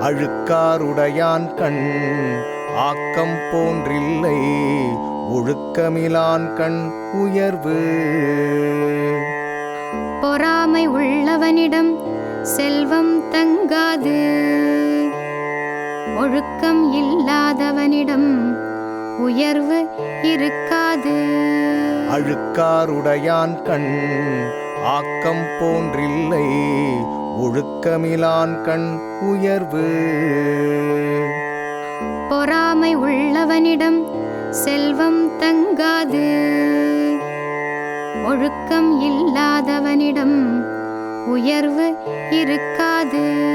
அழுக்காருடையான் கண் ஆக்கம் போன்றில்லை ஒழுக்கமிலான் கண் உயர்வு. பொறாமை உள்ளவனிடம் செல்வம் தங்காது. ஒழுக்கம் இல்லாதவனிடம் உயர்வு இருக்க அழுக்காருடையான் கண் ஆக்கம் போன்றில்லை ஒழுக்கமிலான் கண் உயர்வு. பொறாமை உள்ளவனிடம் செல்வம் தங்காது. ஒழுக்கம் இல்லாதவனிடம் உயர்வு இருக்காது.